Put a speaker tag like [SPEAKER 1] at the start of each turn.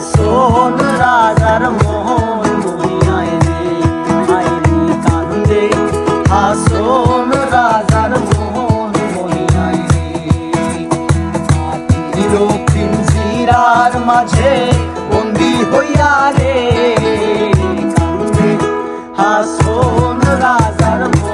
[SPEAKER 1] আসল রাজার মোহন মদিনায় রে আইনি কান্দে আসল রাজার মোহন মদিনায় রে দক্ষিণ জিরার মাঝে বন্দি হইয়া রে কান্দে আসল রাজার মোহন